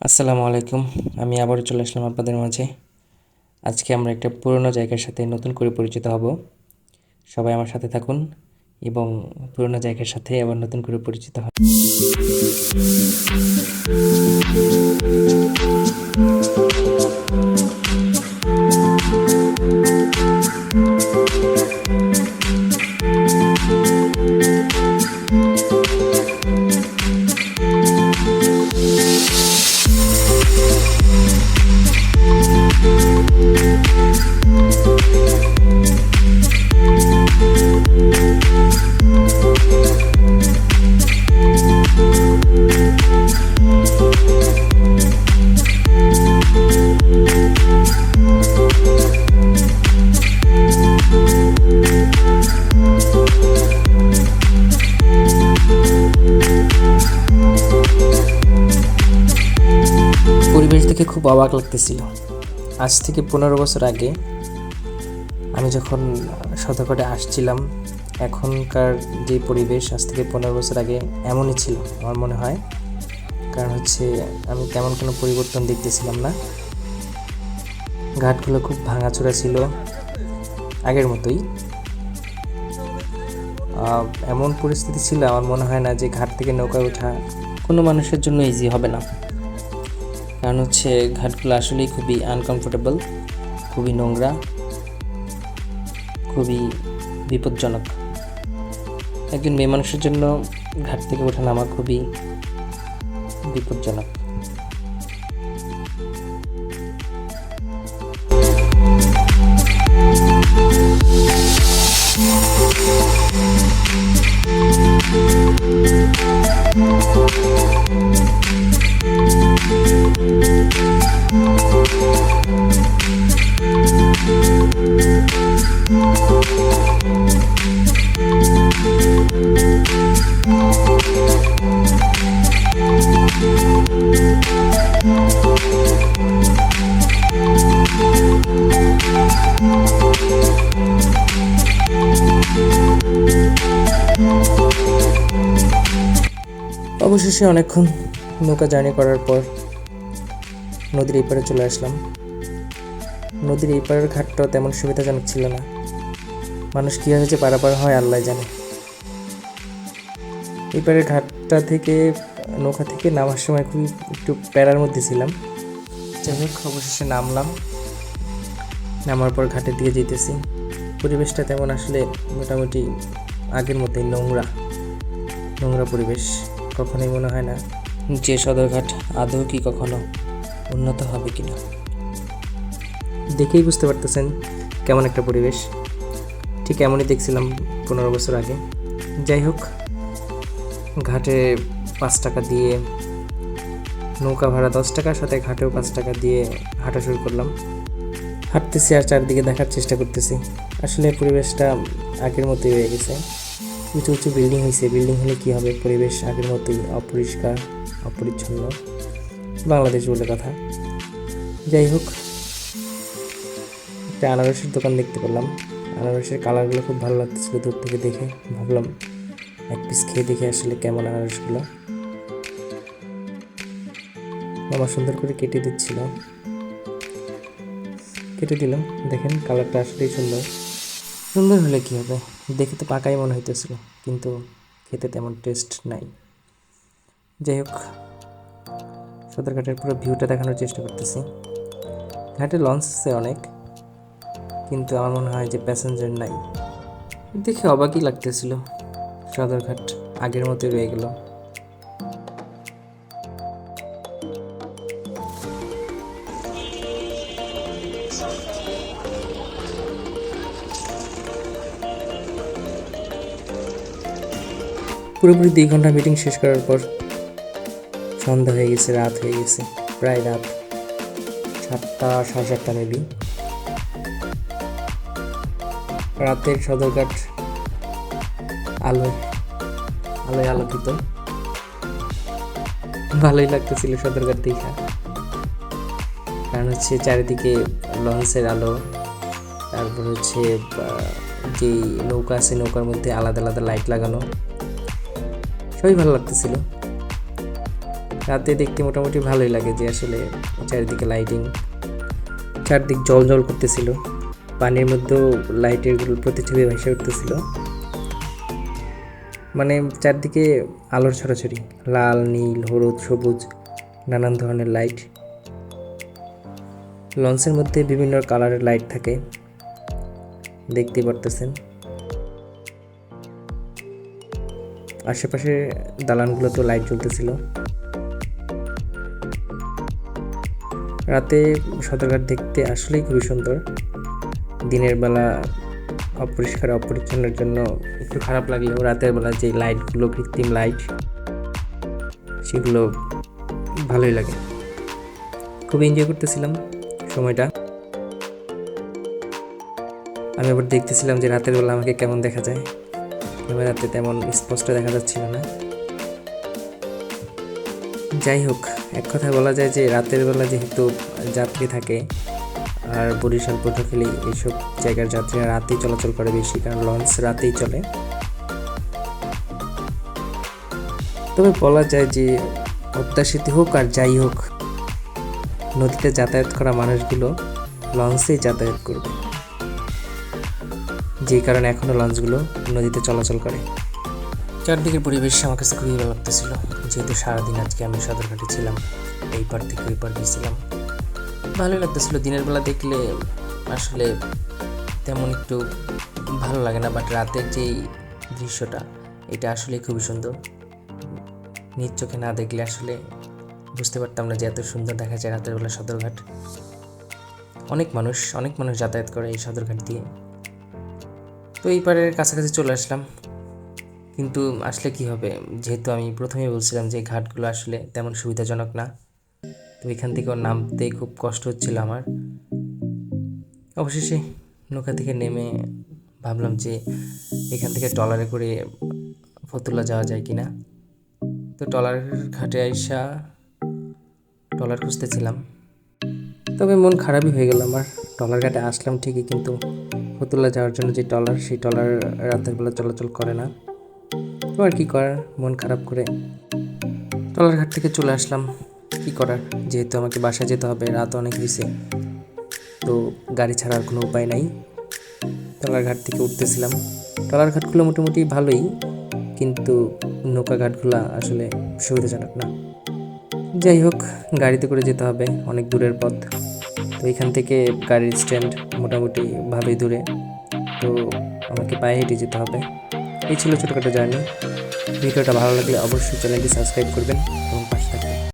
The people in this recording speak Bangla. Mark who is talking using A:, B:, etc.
A: আসসালামু আলাইকুম। আমি আবারও চলে আসলাম আপনাদের মাঝে। আজকে আমরা একটা পুরনো জায়গার সাথে নতুন করে পরিচিত হব। সবাই আমার সাথে থাকুন এবং পুরনো জায়গার সাথে আবার নতুন করে পরিচিত হব দেখে খুব অবাক লাগতেছিল। আজ থেকে পনেরো বছর আগে আমি যখন সদরঘাটে আসছিলাম, এখনকার যে পরিবেশ আজ থেকে পনেরো বছর আগে এমনই ছিল আমার মনে হয়। কারণ হচ্ছে আমি তেমন কোনো পরিবর্তন দেখতেছিলাম না। ঘাটগুলো খুব ভাঙাচোরা ছিল আগের মতোই। এমন পরিস্থিতি ছিল আমার মনে হয় না যে ঘাট থেকে নৌকায় ওঠা কোনো মানুষের জন্য ইজি হবে না। কারণ হচ্ছে ঘাটগুলো আসলেই খুবই আনকমফোর্টেবল খুবই নোংরা, খুবই বিপজ্জনক। একজন মেয়ে মানুষের জন্য ঘাট থেকে ওঠা নামা খুবই বিপজ্জনক। অবশেষে অনেকক্ষণ নৌকা জার্নি করার পর নদীর এই পারে চলে আসলাম। নদীর এই পারের ঘাটটাও তেমন সুবিধাজনক ছিল না। মানুষ কীভাবে যে পারাপার হয়, আল্লাহ জানে। এই ঘাটটা থেকে, নৌকা থেকে নামার সময় খুবই একটু প্যারার মধ্যে ছিলাম। যাই হোক, অবশেষে নামলাম। নামার পর ঘাটের দিকে যেতেছি। পরিবেশটা তেমন আসলে মোটামুটি আগের মতোই নোংরা। নোংরা পরিবেশ, কখনোই মনে হয় না যে সদরঘাট আদৌ কি কখনো উন্নত হবে কিনা। দেখেই বুঝতে পারতেছেন কেমন একটা পরিবেশ। ঠিক এমনই দেখছিলাম পনেরো বছর আগে। যাই হোক, ঘাটে পাঁচ টাকা দিয়ে নৌকা ভাড়া দশ টাকার সাথে ঘাটেও পাঁচ টাকা দিয়ে হাঁটা শুরু করলাম। হাঁটতেছি আর চারদিকে দেখার চেষ্টা করতেছি। আসলে পরিবেশটা আগের মতোই হয়ে গেছে। উঁচু উঁচু বিল্ডিং হয়েছে বিল্ডিং হলে কী হবে? পরিবেশ আগের মতোই অপরিষ্কার, অপরিচ্ছন্ন। বাংলাদেশ বলে কথা। যাই হোক, একটা আনারসের দোকান দেখতে পেলাম। আনারসের কালারগুলো খুব ভালো লাগতেছিল দূর থেকে দেখে। ভাবলাম এক পিস খেয়ে দেখে আসলে কেমন আনারসগুলো। মামা সুন্দর করে কেটে দিচ্ছিল। কেটে দিলাম। দেখেন, কালারটা আসলেই সুন্দর। সুন্দর হলে কী হবে? দেখে তো পাকাই মনে হইতেছিল, কিন্তু খেতে তেমন টেস্ট নাই। যাই হোক সদরঘাটের পুরো ভিউটা দেখানোর চেষ্টা করতেছি। ঘাটে লঞ্চ আছে অনেক, কিন্তু আমার মনে হয় যে প্যাসেঞ্জার নাই। দেখে অবাকই লাগতেছিল। সদরঘাট আগের মতোই রয়ে গেল। পুরোপুরি দুই ঘণ্টা মিটিং শেষ করার পর সন্ধ্যা হয়ে গেছে, রাত হয়ে গেছে, প্রায় রাত সাতটা, সাড়ে সাতটা মেবি রাতের সদরঘাট আলো আলোয় আলোকিত। ভালোই লাগতেছিল সদরঘাট দেখা। কারণ হচ্ছে চারিদিকে লঞ্চের আলো, তারপর হচ্ছে যেই নৌকা আছে, নৌকার মধ্যে আলাদা আলাদা লাইট লাগানো, সবই ভালো লাগতেছিল। রাতে দেখতে মোটামুটি ভালোই লাগে যে আসলে চারিদিকে লাইটিং চারদিক জল জল করতেছিল, পানির মধ্যেও লাইটের প্রতিচ্ছবি ভেসে উঠতেছিল। মানে চারদিকে আলোর ছড়াছড়ি, লাল, নীল, হলুদ, সবুজ, নানান ধরনের লাইট লঞ্চের মধ্যে বিভিন্ন কালারের লাইট থাকে দেখতে পারতেছেন। আশেপাশে দালানগুলোতেও লাইট জ্বলতেছিল। রাতে সদরঘাট দেখতে আসলেই খুবই সুন্দর। দিনের বেলা অপরিষ্কার, অপরিচ্ছন্নের জন্য একটু খারাপ লাগলেও রাতের বেলা যে লাইটগুলো, কৃত্রিম লাইট, সেগুলো ভালোই লাগে। খুব এনজয় করতেছিলাম সময়টা। আমি আবার দেখতেছিলাম যে রাতের বেলা আমাকে কেমন দেখা যায়। ক্যামেরাতে তেমন স্পষ্ট দেখা যাচ্ছিল না। যাই হোক, এক কথায় বলা যায় যে রাতের বেলা যেহেতু যাত্রী থাকে, আর বরিশাল পটুয়াখালী এইসব জায়গার যাত্রীরা রাতেই চলাচল করে বেশি, কারণ লঞ্চ রাতেই চলে। তবে বলা যায় যে সেতু হোক আর যাই হোক, নদীতে যাতায়াত করা মানুষগুলো লঞ্চেই যাতায়াত করবে। যে কারণে এখনও লঞ্চগুলো নদীতে চলাচল করে। চারদিকের পরিবেশ আমার কাছে খুবই ভালো লাগতেছিল। যেহেতু সারাদিন আজকে আমি সদরঘাটে ছিলাম, এই পার থেকে ওই পার গিয়েছিলাম ভালোই লাগতেছিল, দিনের বেলা দেখলে আসলে তেমন একটু ভালো লাগে না বাট রাতের যেই দৃশ্যটা, এটা আসলে খুবই সুন্দর। নিজ চোখে না দেখলে আসলে বুঝতে পারতাম না যে এত সুন্দর দেখা যায় রাতের বেলা সদরঘাট। অনেক মানুষ অনেক মানুষ যাতায়াত করে এই সদরঘাট দিয়ে। তো এই পারের কাছাকাছি চলে আসলাম। কিন্তু আসলে কি হবে? যেহেতু আমি প্রথমেই বলছিলাম যে ঘাটগুলো আসলে তেমন সুবিধাজনক না, তো এখান থেকেও নামতে খুব কষ্ট হচ্ছিল আমার। অবশেষে নৌকা থেকে নেমে ভাবলাম যে এখান থেকে ট্রলারে করে ফতুল্লা যাওয়া যায় কি না তো ট্রলার ঘাটে আইসা ট্রলার খুঁজতেছিলাম। তবে মন খারাপই হয়ে গেল আমার। ট্রলার ঘাটে আসলাম ঠিকই, কিন্তু ফতুল্লা যাওয়ার জন্য যে ট্রলার, সেই ট্রলার রাতের বেলা চলাচল করে না। তো আর কী করার? মন খারাপ করে। ট্রলার ঘাট থেকে চলে আসলাম। কী করার? যেহেতু আমাকে বাসায় যেতে হবে, রাত অনেক হয়েছে তো গাড়ি ছাড়ার কোনো উপায় নাই। ট্রলার ঘাট থেকে উঠতেছিলাম। ট্রলার ঘাটগুলো মোটামুটি ভালোই, কিন্তু নৌকা ঘাটগুলো আসলে সুবিধাজনক না। যাই হোক, গাড়িতে করে যেতে হবে, অনেক দূরের পথ। তো এখান থেকে গাড়ির স্ট্যান্ড মোটামুটি ভালোই দূরে। তো আমাকে পায়ে হেঁটে যেতে হবে। এই ছিল ছোটোখাটো জার্নি। ভিডিওটা ভালো লাগলে অবশ্যই চ্যানেলটি সাবস্ক্রাইব করবেন এবং